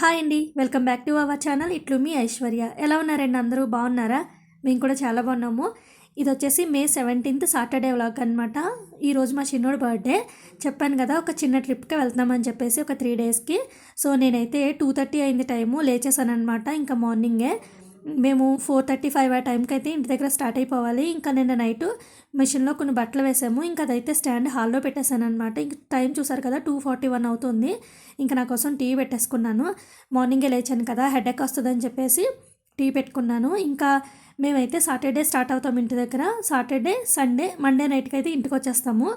Hi అండి. Welcome back to our channel. ఇట్లు మీ ఐశ్వర్య. ఎలా ఉన్నారండి అందరూ? బాగున్నారా? మేము కూడా చాలా బాగున్నాము. ఇది వచ్చేసి మే సెవెంటీన్త్ సాటర్డే వ్లాగ్ అనమాట ఈరోజు మా చిన్నోడు బర్త్డే. చెప్పాను కదా ఒక చిన్న ట్రిప్కి వెళ్తున్నామని చెప్పేసి ఒక త్రీ డేస్కి. సో నేనైతే టూ థర్టీ అయింది టైము లేచేసాను అనమాట ఇంకా మార్నింగే. మేము ఫోర్ థర్టీ ఫైవ్ ఆ టైంకి అయితే ఇంటి దగ్గర స్టార్ట్ అయిపోవాలి. ఇంకా నిన్న నైట్ మిషన్లో కొన్ని బట్టలు వేసాము. ఇంకా అదైతే స్టాండ్ హాల్లో పెట్టేశాను అనమాట ఇంక టైం చూసారు కదా టూ ఫార్టీ వన్ అవుతుంది. ఇంకా నా కోసం టీ పెట్టేసుకున్నాను. మార్నింగే లేచాను కదా హెడేక్ వస్తుందని చెప్పేసి టీ పెట్టుకున్నాను. ఇంకా మేమైతే సాటర్డే స్టార్ట్ అవుతాం ఇంటి దగ్గర. సాటర్డే సండే మండే నైట్కి అయితే ఇంటికి వచ్చేస్తాము.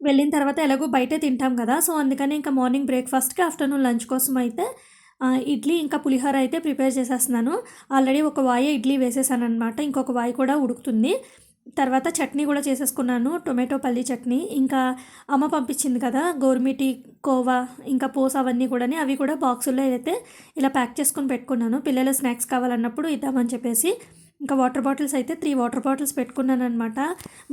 వెళ్ళిన తర్వాత ఎలాగో బయటే తింటాం కదా. సో అందుకని ఇంకా మార్నింగ్ బ్రేక్ఫాస్ట్కి ఆఫ్టర్నూన్ లంచ్ కోసం అయితే ఇడ్లీ ఇంకా పులిహోర అయితే ప్రిపేర్ చేసేస్తున్నాను. ఆల్రెడీ ఒక వాయి ఇడ్లీ వేసేసాను అనమాట ఇంకొక వాయి కూడా ఉడుకుతుంది. తర్వాత చట్నీ కూడా చేసేసుకున్నాను. టొమాటో పల్లి చట్నీ ఇంకా అమ్మ పంపించింది కదా గోర్మిటి కోవా ఇంకా పోస్ అవన్నీ కూడా అవి కూడా బాక్సుల్లో అయితే ఇలా ప్యాక్ చేసుకుని పెట్టుకున్నాను. పిల్లలు స్నాక్స్ కావాలన్నప్పుడు ఇద్దామని చెప్పేసి ఇంకా వాటర్ బాటిల్స్ అయితే త్రీ వాటర్ బాటిల్స్ పెట్టుకున్నాను అనమాట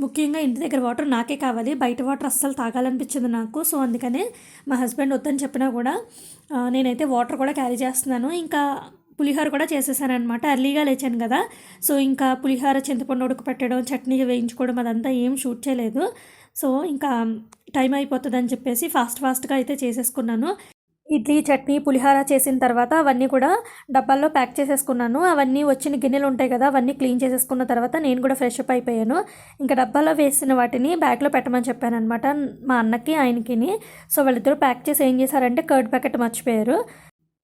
ముఖ్యంగా ఇంటి దగ్గర వాటర్ నాకే కావాలి. బయట వాటర్ అస్సలు తాగాలనిపించింది నాకు. సో అందుకనే మా హస్బెండ్ వద్దని చెప్పినా కూడా నేనైతే వాటర్ కూడా క్యారీ చేస్తున్నాను. ఇంకా పులిహోర కూడా చేసేసానమాట ఎర్లీగా లేచాను కదా. సో ఇంకా పులిహోర చింతపండు ఉడక పెట్టడం చట్నీ వేయించుకోవడం అదంతా ఏం షూట్ చేయలేదు. సో ఇంకా టైం అయిపోతుందని చెప్పేసి ఫాస్ట్ ఫాస్ట్గా అయితే చేసేసుకున్నాను. ఇడ్లీ చట్నీ పులిహార చేసిన తర్వాత అవన్నీ కూడా డబ్బాల్లో ప్యాక్ చేసేసుకున్నాను. అవన్నీ వచ్చిన గిన్నెలు ఉంటాయి కదా అవన్నీ క్లీన్ చేసేసుకున్న తర్వాత నేను కూడా ఫ్రెష్ అప్ అయిపోయాను. ఇంకా డబ్బాలో వేసిన వాటిని బ్యాగ్లో పెట్టమని చెప్పాను అనమాట మా అన్నకి ఆయనకిని. సో వాళ్ళిద్దరూ ప్యాక్ చేసి ఏం చేశారంటే కర్డ్ ప్యాకెట్ మర్చిపోయారు.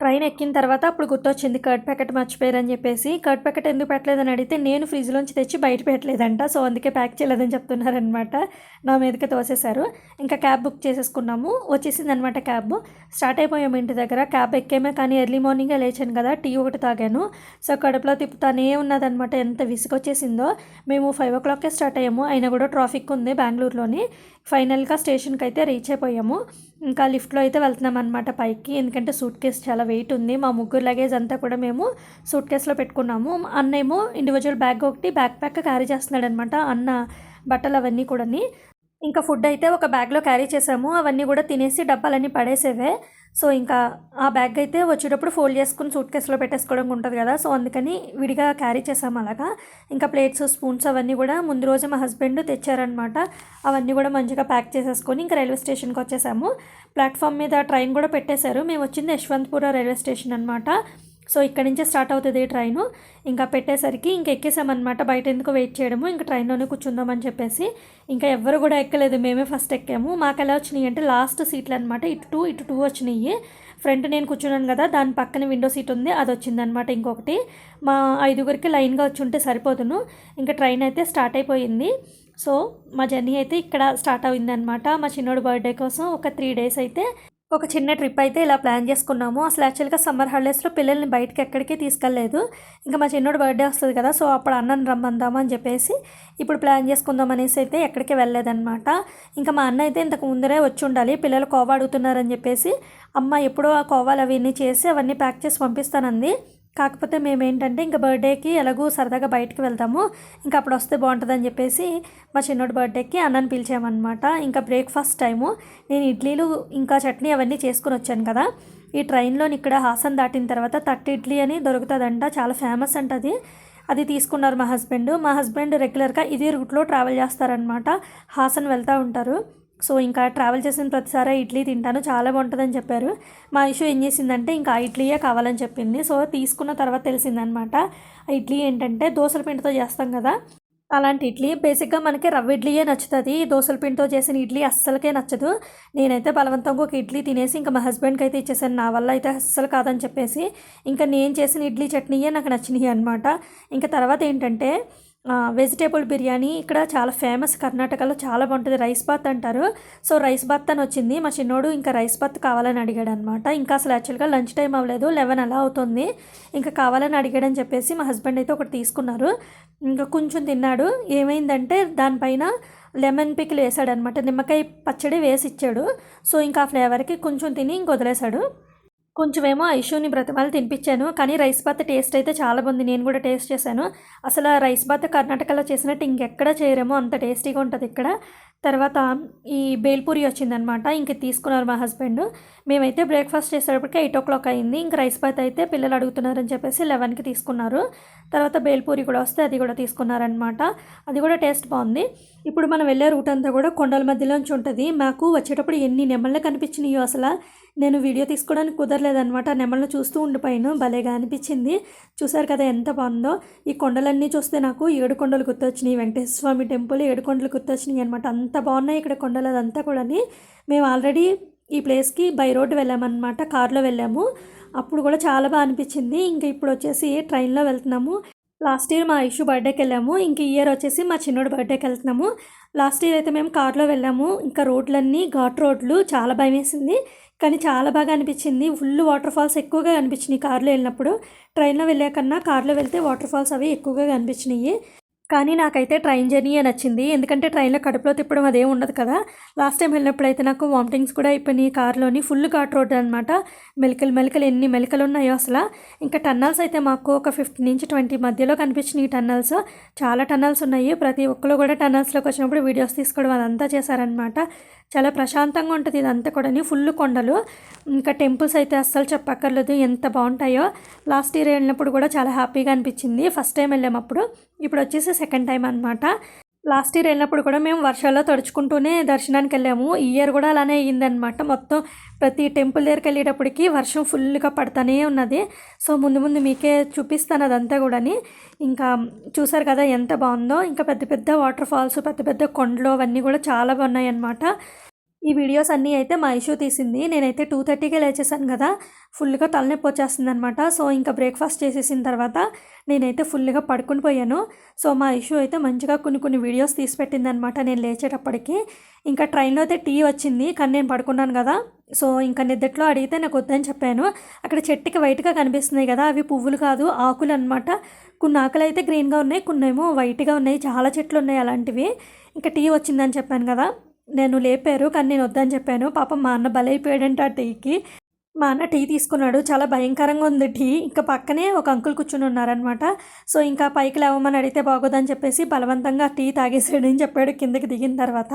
ట్రైన్ ఎక్కిన తర్వాత అప్పుడు గుర్తొచ్చింది కర్డ్ ప్యాకెట్ మర్చిపోయారని చెప్పేసి. కర్డ్ ప్యాకెట్ ఎందుకు పెట్టలేదని అడిగితే నేను ఫ్రిడ్జ్లోంచి తెచ్చి బయట పెట్టలేదంట. సో అందుకే ప్యాక్ చేయలేదని చెప్తున్నారనమాట నా మీదకి తోసేశారు. ఇంకా క్యాబ్ బుక్ చేసేసుకున్నాము. వచ్చేసింది అనమాట క్యాబ్. స్టార్ట్ అయిపోయాము ఇంటి దగ్గర. క్యాబ్ ఎక్కేమే కానీ ఎర్లీ మార్నింగే లేచాను కదా. టీ ఒకటి తాగాను. సో కడుపులో తిప్పుతానే ఉన్నదనమాట ఎంత విసుగొచ్చేసిందో. మేము ఫైవ్ ఓ క్లాక్కే స్టార్ట్ అయ్యాము. అయినా కూడా ట్రాఫిక్ ఉంది బెంగళూరులోని. ఫైనల్గా స్టేషన్కి అయితే రీచ్ అయిపోయాము. ఇంకా లిఫ్ట్లో అయితే వెళ్తున్నాం అనమాట పైకి. ఎందుకంటే సూట్ కేస్ చాలా వెయిట్ ఉంది. మా ముగ్గురు లగేజ్ అంతా కూడా మేము సూట్ కేస్లో పెట్టుకున్నాము. అన్న ఏమో ఇండివిజువల్ బ్యాగ్ ఒకటి బ్యాక్ ప్యాక్ క్యారీ చేస్తున్నాడు అనమాట అన్న బట్టలు అవన్నీ కూడాని. ఇంకా ఫుడ్ అయితే ఒక బ్యాగ్లో క్యారీ చేసాము. అవన్నీ కూడా తినేసి డబ్బాలన్నీ పడేసేవే. సో ఇంకా ఆ బ్యాగ్ అయితే వచ్చేటప్పుడు ఫోల్డ్ చేసుకుని సూట్ కేసులో పెట్టేసుకోవడం ఉంటుంది కదా. సో అందుకని విడిగా క్యారీ చేసాము అలాగా. ఇంకా ప్లేట్స్ స్పూన్స్ అవన్నీ కూడా ముందు రోజు మా హస్బెండ్ తెచ్చారనమాట అవన్నీ కూడా మంచిగా ప్యాక్ చేసేసుకొని ఇంకా రైల్వే స్టేషన్కి వచ్చేసాము. ప్లాట్ఫామ్ మీద ట్రైన్ కూడా పెట్టేశారు. మేము వచ్చింది యశ్వంత్పుర రైల్వే స్టేషన్ అనమాట సో ఇక్కడ నుంచే స్టార్ట్ అవుతుంది ఈ ట్రైను. ఇంకా పెట్టేసరికి ఇంకా ఎక్కేసామన్నమాట. బయట ఎందుకు వెయిట్ చేయడము ఇంకా ట్రైన్లోనే కూర్చుందామని చెప్పేసి. ఇంకా ఎవ్వరు కూడా ఎక్కలేదు మేమే ఫస్ట్ ఎక్కాము. మాకు ఎలా వచ్చినాయి అంటే లాస్ట్ సీట్లు అనమాట ఇటు టూ ఇటు టూ వచ్చినాయి. ఫ్రంట్ నేను కూర్చున్నాను కదా దాని పక్కన విండో సీట్ ఉంది అది వచ్చిందనమాట ఇంకొకటి. మా ఐదుగురికి లైన్గా వచ్చి ఉంటే సరిపోదును. ఇంకా ట్రైన్ అయితే స్టార్ట్ అయిపోయింది. సో మా జర్నీ అయితే ఇక్కడ స్టార్ట్ అయిందనమాట మా చిన్నోడు బర్త్డే కోసం ఒక త్రీ డేస్ అయితే ఒక చిన్న ట్రిప్ అయితే ఇలా ప్లాన్ చేసుకున్నాము. అసలు యాక్చువల్గా సమ్మర్ హాలిడేస్లో పిల్లల్ని బయటకి ఎక్కడికి తీసుకెళ్ళలేదు. ఇంకా మా చిన్నోడు బర్త్డే వస్తుంది కదా సో అప్పుడు అన్నని రమ్మందామా అని చెప్పేసి ఇప్పుడు ప్లాన్ చేసుకుందాం అనేసి అయితే ఎక్కడికి వెళ్ళలేదన్నమాట. ఇంకా మా అన్న అయితే ఇంతకు ముందరే వచ్చి ఉండాలి పిల్లలు కోవా అడుగుతున్నారని చెప్పేసి అమ్మ ఎప్పుడో ఆ కోవాలు అవన్నీ చేసి అవన్నీ ప్యాక్ చేసి పంపిస్తానంది. కాకపోతే మేము ఏంటంటే ఇంకా బర్త్డేకి ఎలాగో సరదాగా బయటకు వెళ్తాము. ఇంకా అప్పుడు వస్తే బాగుంటుందని చెప్పేసి మా చిన్నోడి బర్త్డేకి అన్నని పిలిచామన్నమాట. ఇంకా బ్రేక్ఫాస్ట్ టైము. నేను ఇడ్లీలు ఇంకా చట్నీ అవన్నీ చేసుకుని వచ్చాను కదా. ఈ ట్రైన్లోని ఇక్కడ హాసన్ దాటిన తర్వాత తట్టి ఇడ్లీ అని దొరుకుతుందంట. చాలా ఫేమస్ అంట అది. అది తీసుకున్నారు మా హస్బెండ్. మా హస్బెండ్ రెగ్యులర్గా ఇదే రూట్లో ట్రావెల్ చేస్తారనమాట హాసన్ వెళ్తూ ఉంటారు. సో ఇంకా ట్రావెల్ చేసిన ప్రతిసారి ఇడ్లీ తింటాను. చాలా బాగుంటుందని చెప్పారు. మా ఇష్యూ ఏం చేసిందంటే ఇంకా ఆ ఇడ్లీయే కావాలని చెప్పింది. సో తీసుకున్న తర్వాత తెలిసిందనమాట. ఆ ఇడ్లీ ఏంటంటే దోసల పిండితో చేస్తాం కదా. అలాంటి ఇడ్లీ. బేసిక్గా మనకి రవ్వ ఇడ్లీయే నచ్చుతుంది. దోసల పిండితో చేసిన ఇడ్లీ అస్సలకే నచ్చదు. నేనైతే బలవంతంగా ఒక ఇడ్లీ తినేసి ఇంకా మా హస్బెండ్కి అయితే ఇచ్చేసాను. నా వల్ల అయితే అస్సలు కాదని చెప్పేసి ఇంకా నేను చేసిన ఇడ్లీ చట్నీయే నాకు నచ్చినాయి అనమాట ఇంకా తర్వాత ఏంటంటే వెజిటేబుల్ బిర్యానీ ఇక్కడ చాలా ఫేమస్ కర్ణాటకలో చాలా బాగుంటుంది. రైస్ బాత్ అంటారు. సో రైస్ బాత్ అని వచ్చింది. మా చిన్నోడు ఇంకా రైస్ బాత్ కావాలని అడిగాడు అనమాట ఇంకా అసలు యాక్చువల్గా లంచ్ టైం అవ్వలేదు. లెవెన్ అలా అవుతుంది. ఇంకా కావాలని అడిగాడని చెప్పేసి మా హస్బెండ్ అయితే ఒకటి తీసుకున్నారు. ఇంకా కొంచెం తిన్నాడు. ఏమైందంటే దానిపైన లెమన్ పికిల్ వేసాడనమాట. నిమ్మకాయ పచ్చడి వేసి ఇచ్చాడు. సో ఇంకా ఆ ఫ్లేవర్కి కొంచెం తిని ఇంక వదిలేశాడు. కొంచెమేమో ఐషుని బ్రతిమాలు తినిపించాను. కానీ రైస్ బాత్ టేస్ట్ అయితే చాలా బాగుంది. నేను కూడా టేస్ట్ చేశాను. అసలు ఆ రైస్ బాత్ కర్ణాటకలో చేసినట్టు ఇంకెక్కడ చేయరేమో అంత టేస్టీగా ఉంటుంది ఇక్కడ. తర్వాత ఈ బేల్పూరి వచ్చిందనమాట. ఇంక తీసుకున్నారు మా హస్బెండ్. మేమైతే బ్రేక్ఫాస్ట్ చేసేటప్పటికి ఎయిట్ ఓ క్లాక్ అయింది. ఇంక రైస్ బాత్ అయితే పిల్లలు అడుగుతున్నారని చెప్పేసి లెవెన్కి తీసుకున్నారు. తర్వాత బేల్పూరి కూడా వస్తే అది కూడా తీసుకున్నారనమాట. అది కూడా టేస్ట్ బాగుంది. ఇప్పుడు మనం వెళ్ళే రూట్ అంతా కూడా కొండల మధ్యలోంచి ఉంటుంది. మాకు వచ్చేటప్పుడు ఎన్ని నెమళ్ళు కనిపించినాయో అసలు నేను వీడియో తీసుకోవడానికి కుదరలేదనమాట. నెమళ్ళు చూస్తూ ఉండిపోయాను. భలేగా అనిపించింది. చూసారు కదా ఎంత బాగుందో. ఈ కొండలన్నీ చూస్తే నాకు ఏడు కొండలు గుర్తొచ్చినాయి. వెంకటేశ్వర స్వామి టెంపుల్ ఏడు కొండలు గుర్తొచ్చినాయి అనమాట. అంత అంత బాగున్నాయి ఇక్కడ కొండలు అదంతా కూడాని. మేము ఆల్రెడీ ఈ ప్లేస్కి బై రోడ్ వెళ్ళామన్నమాట కార్లో వెళ్ళాము. అప్పుడు కూడా చాలా బాగా అనిపించింది. ఇంకా ఇప్పుడు వచ్చేసి ట్రైన్లో వెళ్తున్నాము. లాస్ట్ ఇయర్ మా ఇష్యూ బర్త్డేకి వెళ్ళాము. ఇంక ఇయర్ వచ్చేసి మా చిన్నోడు బర్త్డేకి వెళ్తున్నాము. లాస్ట్ ఇయర్ అయితే మేము కార్లో వెళ్ళాము. ఇంకా రోడ్లన్నీ ఘాట్ రోడ్లు చాలా భయం వేసింది. కానీ చాలా బాగా అనిపించింది. ఫుల్ వాటర్ ఫాల్స్ ఎక్కువగా కనిపించినాయి కార్లో వెళ్ళినప్పుడు. ట్రైన్లో వెళ్ళాకన్నా కారులో కార్లో వెళ్తే వాటర్ ఫాల్స్ అవి ఎక్కువగా కనిపించినాయి కానీ నాకైతే ట్రైన్ జర్నీ నచ్చింది. ఎందుకంటే ట్రైన్లో కడుపులో తిప్పడం అదేం ఉండదు కదా. లాస్ట్ టైం వెళ్ళినప్పుడు అయితే నాకు వామిటింగ్స్ కూడా అయిపోయినాయి. కార్లోని ఫుల్ ఘాట్ రోడ్ అనమాట మెలికలు మెలికలు ఎన్ని మెలికలు ఉన్నాయో అసలు. ఇంకా టన్నల్స్ అయితే మాకు ఒక ఫిఫ్టీ నుంచి ట్వంటీ మధ్యలో కనిపించినాయి టన్నల్స్. చాలా టన్నల్స్ ఉన్నాయి. ప్రతి ఒక్కరు కూడా టన్నల్స్లోకి వచ్చినప్పుడు వీడియోస్ తీసుకోవడం అదంతా చేశారనమాట చాలా ప్రశాంతంగా ఉంటుంది ఇదంతా కూడా ఫుల్ కొండలు. ఇంకా టెంపుల్స్ అయితే అస్సలు చెప్పక్కర్లేదు. ఎంత బాగుంటాయో. లాస్ట్ ఇయర్ వెళ్ళినప్పుడు కూడా చాలా హ్యాపీగా అనిపించింది. ఫస్ట్ టైం వెళ్ళామప్పుడు ఇప్పుడు వచ్చేసి సెకండ్ టైం అనమాట లాస్ట్ ఇయర్ వెళ్ళినప్పుడు కూడా మేము వర్షాల్లో తడుచుకుంటూనే దర్శనానికి వెళ్ళాము. ఈ ఇయర్ కూడా అలానే అయ్యిందనమాట మొత్తం ప్రతి టెంపుల్ దగ్గరికి వెళ్ళేటప్పటికి వర్షం ఫుల్గా పడుతూనే ఉన్నది. సో ముందు ముందు మీకే చూపిస్తాను అదంతా కూడాని. ఇంకా చూసారు కదా ఎంత బాగుందో. ఇంకా పెద్ద పెద్ద వాటర్ ఫాల్స్ పెద్ద పెద్ద కొండలు అవన్నీ కూడా చాలా బాగున్నాయి అన్నమాట ఈ వీడియోస్ అన్నీ అయితే మా ఇష్యూ తీసింది. నేనైతే టూ థర్టీకే లేచేసాను కదా. ఫుల్గా తలనొప్పి వచ్చేస్తుంది అనమాట సో ఇంకా బ్రేక్ఫాస్ట్ చేసేసిన తర్వాత నేనైతే ఫుల్గా పడుకుని పోయాను. సో మా ఇష్యూ అయితే మంచిగా కొన్ని కొన్ని వీడియోస్ తీసి పెట్టింది అనమాట నేను లేచేటప్పటికి. ఇంకా ట్రైన్లో అయితే టీ వచ్చింది కానీ నేను పడుకున్నాను కదా. సో ఇంకా నిద్దట్లో అడిగితే నాకు వద్దని చెప్పాను. అక్కడ చెట్టుకి వైట్గా కనిపిస్తున్నాయి కదా అవి పువ్వులు కాదు ఆకులు అనమాట కొన్ని ఆకులు అయితే గ్రీన్గా ఉన్నాయి కొన్ని ఏమో వైట్గా ఉన్నాయి చాలా చెట్లు ఉన్నాయి అలాంటివి. ఇంకా టీ వచ్చిందని చెప్పాను కదా. నేను లేపారు కానీ నేను వద్దని చెప్పాను. పాపం మా అన్న బలైపోయాడంట ఆ టీకి. మా అన్న టీ తీసుకున్నాడు. చాలా భయంకరంగా ఉంది టీ. ఇంకా పక్కనే ఒక అంకుల్ కూర్చుని ఉన్నారనమాట సో ఇంకా పైకి లేవమని అడిగితే బాగోదని చెప్పేసి బలవంతంగా టీ తాగేసాడని చెప్పాడు. కిందకి దిగిన తర్వాత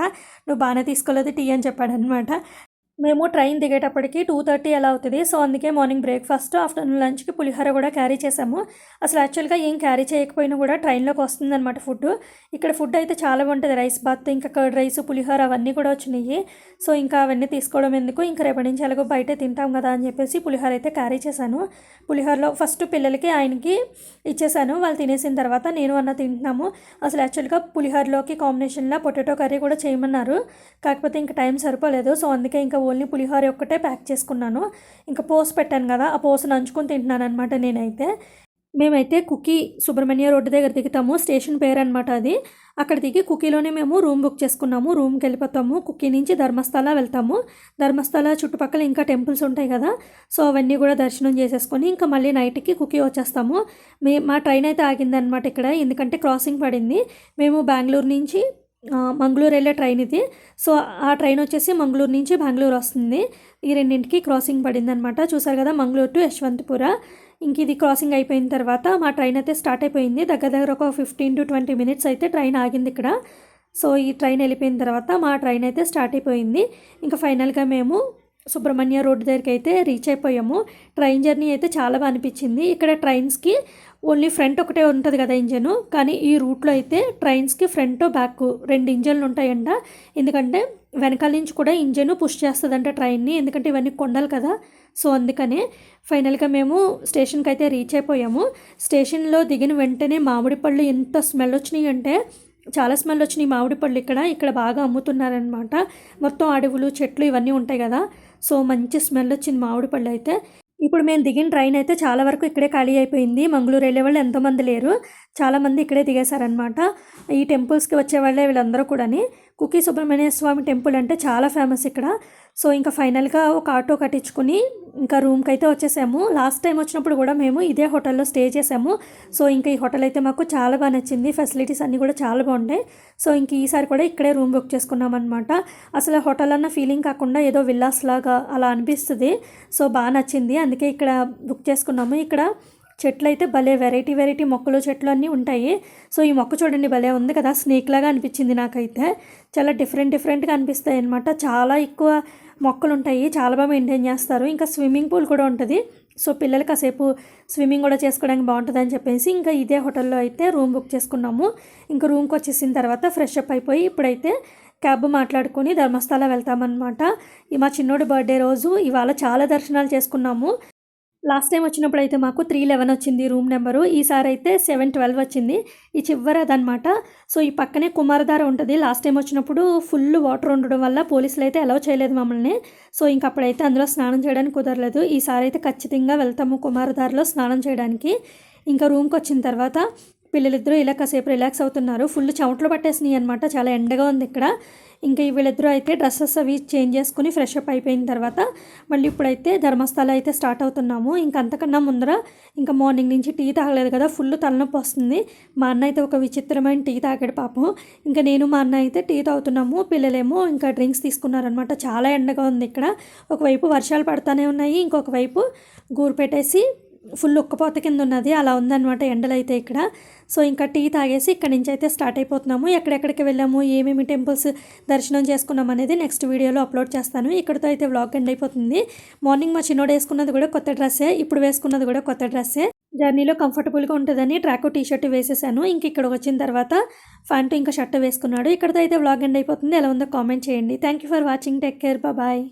నువ్వు బాగానే తీసుకోలేదు టీ అని చెప్పాడనమాట మేము ట్రైన్ దిగేటప్పటికి టూ థర్టీ అలా అవుతుంది. సో అందుకే మార్నింగ్ బ్రేక్ఫాస్ట్ ఆఫ్టర్నూన్ లంచ్కి పులిహోర కూడా క్యారీ చేసాము అసలు యాక్చువల్గా ఏం క్యారీ చేయకపోయినా కూడా ట్రైన్లోకి వస్తుందన్నమాట ఫుడ్ ఇక్కడ ఫుడ్ అయితే చాలా బాగుంటుంది. రైస్ బాత్ ఇంకా కర్డ్ రైస్ పులిహోర అవన్నీ కూడా వచ్చినాయి. సో ఇంకా అవన్నీ తీసుకోవడం ఎందుకు? ఇంకా రేపటి నుంచి ఎలాగో బయటే తింటాం కదా అని చెప్పేసి పులిహోర అయితే క్యారీ చేశాను. పులిహోరలో ఫస్ట్ పిల్లలకి ఆయనకి ఇచ్చేసాను వాళ్ళు తినేసిన తర్వాత నేను అన్న తింటున్నాము. అసలు యాక్చువల్గా పులిహోరలోకి కాంబినేషన్లో పొటాటో కర్రీ కూడా చేయమన్నారు. కాకపోతే ఇంకా టైం సరిపోలేదు. సో అందుకే ఇంకా ఓన్లీ పులిహోర ఒక్కటే ప్యాక్ చేసుకున్నాను. ఇంకా పోస్ పెట్టాను కదా ఆ పోస్ నంచుకొని తింటున్నాను అనమాట నేనైతే. మేమైతే కుకీ సుబ్రహ్మణ్య రోడ్డు దగ్గర దిగుతాము స్టేషన్ పేరు అనమాట అది. అక్కడ దిగి కుకీలోనే మేము రూమ్ బుక్ చేసుకున్నాము రూమ్కి వెళ్ళిపోతాము కుకీ నుంచి ధర్మస్థల వెళ్తాము. ధర్మస్థల చుట్టుపక్కల ఇంకా టెంపుల్స్ ఉంటాయి కదా సో అవన్నీ కూడా దర్శనం చేసేసుకొని ఇంకా మళ్ళీ నైట్కి కుకీ వచ్చేస్తాము. మే మా ట్రైన్ అయితే ఆగిందనమాట ఇక్కడ ఎందుకంటే క్రాసింగ్ పడింది. మేము బెంగళూరు నుంచి మంగళూరు వెళ్ళే ట్రైన్ ఇది. సో ఆ ట్రైన్ వచ్చేసి మంగళూరు నుంచి బెంగళూరు వస్తుంది. ఈ రెండింటికి క్రాసింగ్ పడింది అనమాట చూసారు కదా మంగళూరు టు యశ్వంతపుర. ఇంక ఇది క్రాసింగ్ అయిపోయిన తర్వాత మా ట్రైన్ అయితే స్టార్ట్ అయిపోయింది. దగ్గర దగ్గర ఒక ఫిఫ్టీన్ టు ట్వంటీ మినిట్స్ అయితే ట్రైన్ ఆగింది ఇక్కడ. సో ఈ ట్రైన్ వెళ్ళిపోయిన తర్వాత మా ట్రైన్ అయితే స్టార్ట్ అయిపోయింది. ఇంకా ఫైనల్గా మేము సుబ్రహ్మణ్య రోడ్ దగ్గరికి అయితే రీచ్ అయిపోయాము. ట్రైన్ జర్నీ అయితే చాలా బాగా అనిపించింది. ఇక్కడ ట్రైన్స్కి ఓన్లీ ఫ్రంట్ ఒకటే ఉంటుంది కదా ఇంజను కానీ ఈ రూట్లో అయితే ట్రైన్స్కి ఫ్రంట్ బ్యాక్ రెండు ఇంజన్లు ఉంటాయంట. ఎందుకంటే వెనకాల నుంచి కూడా ఇంజను పుష్ చేస్తుందంట ట్రైన్ని ఎందుకంటే ఇవన్నీ కొండలు కదా. సో అందుకనే ఫైనల్గా మేము స్టేషన్కి అయితే రీచ్ అయిపోయాము. స్టేషన్లో దిగిన వెంటనే మామిడి పళ్ళు ఎంత స్మెల్ వచ్చినాయి అంటే చాలా స్మెల్ వచ్చినాయి మామిడి పళ్ళు ఇక్కడ. ఇక్కడ బాగా అమ్ముతున్నారనమాట మొత్తం అడవులు చెట్లు ఇవన్నీ ఉంటాయి కదా. సో మంచి స్మెల్ వచ్చింది మామిడి పళ్ళు అయితే. ఇప్పుడు మేము దిగిన ట్రైన్ అయితే చాలా వరకు ఇక్కడే ఖాళీ అయిపోయింది. మంగళూరు వెళ్ళే వాళ్ళు ఎంతోమంది లేరు. చాలామంది ఇక్కడే దిగేశారనమాట ఈ టెంపుల్స్కి వచ్చే వాళ్ళే వీళ్ళందరూ కూడాని. కుకీ సుబ్రహ్మణ్య స్వామి టెంపుల్ అంటే చాలా ఫేమస్ ఇక్కడ. సో ఇంకా ఫైనల్గా ఒక ఆటో కట్టించుకుని ఇంకా రూమ్కి అయితే వచ్చేసాము. లాస్ట్ టైం వచ్చినప్పుడు కూడా మేము ఇదే హోటల్లో స్టే చేసాము. సో ఇంకా ఈ హోటల్ అయితే మాకు చాలా బాగా నచ్చింది. ఫెసిలిటీస్ అన్నీ కూడా చాలా బాగున్నాయి. సో ఇంక ఈసారి కూడా ఇక్కడే రూమ్ బుక్ చేసుకున్నాం అనమాట అసలు హోటల్ అన్న ఫీలింగ్ కాకుండా ఏదో విల్లాస్ లాగా అలా అనిపిస్తుంది. సో బాగా నచ్చింది. అందుకే ఇక్కడ బుక్ చేసుకున్నాము. ఇక్కడ చెట్లు అయితే భలే వెరైటీ వెరైటీ మొక్కలు చెట్లు అన్నీ ఉంటాయి. సో ఈ మొక్క చూడండి భలే ఉంది కదా. స్నేక్ లాగా అనిపించింది నాకైతే. చాలా డిఫరెంట్ డిఫరెంట్గా అనిపిస్తాయి అనమాట చాలా ఎక్కువ మొక్కలు ఉంటాయి చాలా బాగా మెయింటైన్ చేస్తారు. ఇంకా స్విమ్మింగ్ పూల్ కూడా ఉంటుంది. సో పిల్లలు కాసేపు స్విమ్మింగ్ కూడా చేసుకోవడానికి బాగుంటుంది అని చెప్పేసి ఇంకా ఇదే హోటల్లో అయితే రూమ్ బుక్ చేసుకున్నాము. ఇంకా రూమ్కి వచ్చేసిన తర్వాత ఫ్రెష్ అప్ అయిపోయి ఇప్పుడైతే క్యాబ్ మాట్లాడుకొని ధర్మస్థల వెళ్తామన్నమాట. మా చిన్నోడి బర్త్డే రోజు ఇవాళ చాలా దర్శనాలు చేసుకున్నాము. లాస్ట్ టైం వచ్చినప్పుడు అయితే మాకు త్రీ లెవెన్ వచ్చింది రూమ్ నెంబరు. ఈసారి అయితే సెవెన్ ట్వెల్వ్ వచ్చింది. ఈ చివరి అదనమాట. సో ఈ పక్కనే కుమారధార ఉంటుంది. లాస్ట్ టైం వచ్చినప్పుడు ఫుల్ వాటర్ ఉండడం వల్ల పోలీసులు అయితే అలౌ చేయలేదు మమ్మల్ని. సో ఇంక అప్పుడైతే అందులో స్నానం చేయడానికి కుదరలేదు. ఈసారి అయితే ఖచ్చితంగా వెళ్తాము కుమారధారలో స్నానం చేయడానికి. ఇంకా రూమ్కి వచ్చిన తర్వాత పిల్లలిద్దరూ ఇలా కాసేపు రిలాక్స్ అవుతున్నారు. ఫుల్ చెమటలు పట్టేసినాయి అనమాట చాలా ఎండగా ఉంది ఇక్కడ. ఇంకా వీళ్ళిద్దరూ అయితే డ్రెస్సెస్ అవి చేంజ్ చేసుకుని ఫ్రెష్ అప్ అయిపోయిన తర్వాత మళ్ళీ ఇప్పుడైతే ధర్మస్థల అయితే స్టార్ట్ అవుతున్నాము. ఇంకా అంతకన్నా ముందర ఇంకా మార్నింగ్ నుంచి టీ తాగలేదు కదా. ఫుల్ తలనొప్పి వస్తుంది. మా అన్న అయితే ఒక విచిత్రమైన టీ తాగాడు పాపం. ఇంకా నేను మా అన్న అయితే టీ తాగుతున్నాము. పిల్లలేమో ఇంకా డ్రింక్స్ తీసుకున్నారనమాట చాలా ఎండగా ఉంది ఇక్కడ. ఒకవైపు వర్షాలు పడతానే ఉన్నాయి. ఇంకొక వైపు గూరు పెట్టేసి ఫుల్ ఉక్కపోత కింద ఉన్నది అలా ఉందన్నమాట ఎండలు అయితే ఇక్కడ. సో ఇంకా టీ తాగేసి ఇక్కడ నుంచి అయితే స్టార్ట్ అయిపోతున్నాము. ఎక్కడెక్కడికి వెళ్ళాము ఏమేమి టెంపుల్స్ దర్శనం చేసుకున్నాం అనేది నెక్స్ట్ వీడియోలో అప్లోడ్ చేస్తాను. ఇక్కడితో అయితే వ్లాగ్ ఎండ్ అయిపోతుంది. మార్నింగ్ మా చిన్నోడు వేసుకున్నది కూడా కొత్త డ్రెస్సే ఇప్పుడు వేసుకున్నది కూడా కొత్త డ్రెస్సే. జర్నీలో కంఫర్టబుల్గా ఉంటుందని ట్రాక్ టీ షర్ట్ వేసేసాను. ఇంక ఇక్కడ వచ్చిన తర్వాత ప్యాంటు ఇంకా షర్ట్ వేసుకున్నాడు. ఇక్కడితో అయితే వ్లాగ్ ఎండ్ అయిపోతుంది. ఎలా ఉందో కామెంట్ చేయండి. Thank you for watching. Take care. Bye.